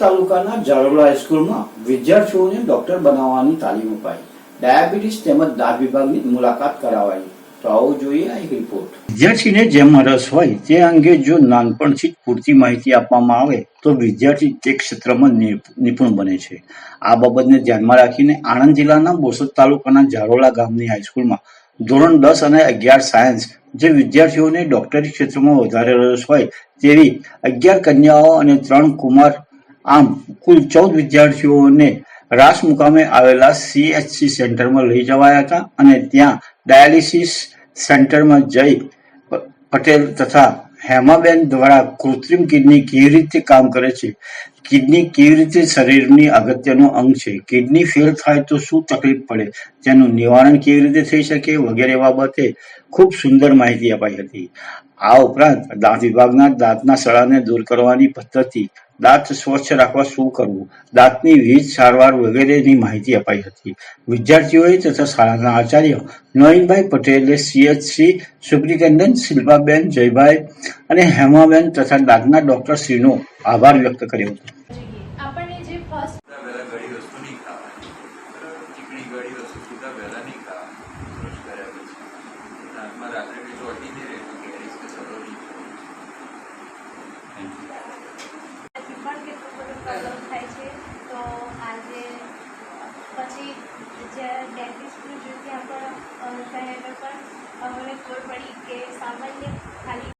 તાલુકાના જાલોલા હાઈસ્કૂલમાં વિદ્યાર્થીઓને ડોક્ટર બનાવવાની તાલીમ અપાઈ. ડાયાબિટીસ તેમજ દાંત વિભાગની મુલાકાત કરાવાઈ. તો આવો જોઈએ વિદ્યાર્થીને જેમાં રસ હોય તે અંગે જો નાનપણથી જ પૂરતી માહિતી આપવામાં આવે, તો વિદ્યાર્થી તે ક્ષેત્રમાં નિપુણ બને છે. આ બાબતને ધ્યાનમાં રાખીને આણંદ જિલ્લાના બોરસદ તાલુકાના જારોલા ગામની હાઈસ્કૂલમાં ધોરણ દસ અને અગિયાર સાયન્સ જે વિદ્યાર્થીઓને ડોક્ટરી ક્ષેત્રમાં વધારે રસ હોય તેવી અગિયાર કન્યાઓ અને ત્રણ કુમાર આમ, કુલ ચૌદ વિદ્યાર્થીઓને રાસ મુકામે આવેલા સીએચસી સેન્ટરમાં લઈ જવાયા હતા અને ત્યાં ડાયાલિસિસ સેન્ટરમાં જઈ પટેલ તથા હેમાબેન દ્વારા કૃત્રિમ કિડની કેવી રીતે કામ કરે છે? કિડની કેવી રીતે શરીરની અગત્યનો અંગ છે? કિડની ફેલ થાય તો શું તકલીફ પડે? તેનું નિવારણ કેવી રીતે થઈ શકે? વગેરે બાબતે ખૂબ સુંદર માહિતી અપાઈ હતી. આ ઉપરાંત દાંત વિભાગના દાંતના સળાને દૂર કરવાની પદ્ધતિ દાંત સ્વચ્છ રાખવા શું કરવું? દાંતની વિવિધ સારવાર વગેરેની માહિતી અપાઈ હતી. વિદ્યાર્થીઓએ તથા શાળાના આચાર્ય નવીનભાઈ પટેલે સીએચસી સુપ્રિન્ટેન્ડન્ટ શિલ્પાબેન જયભાઈ અને હેમાબેન તથા દાંતના ડોક્ટર શ્રીનો આભાર વ્યક્ત કર્યો હતો. વસ્તુ નહીં ખાવાની બરાબર ચીકણી ગળી વસ્તુ સુધા પહેલા નહીં ખાવાની બ્રશ કર્યા પછી દાંતમાં રાત્રે કંઈ ચોટી નહીં રહે તો ગેરીસ કે સડો નહીં થેન્ક યુ પણ કેટલું બધું પ્રોબ્લેમ થાય છે તો આજે જ્યારે ડેન્ટિસ્ટનું જોયું ત્યાં પણ ગયા પણ અમને ખબર પડી કે સામાન્ય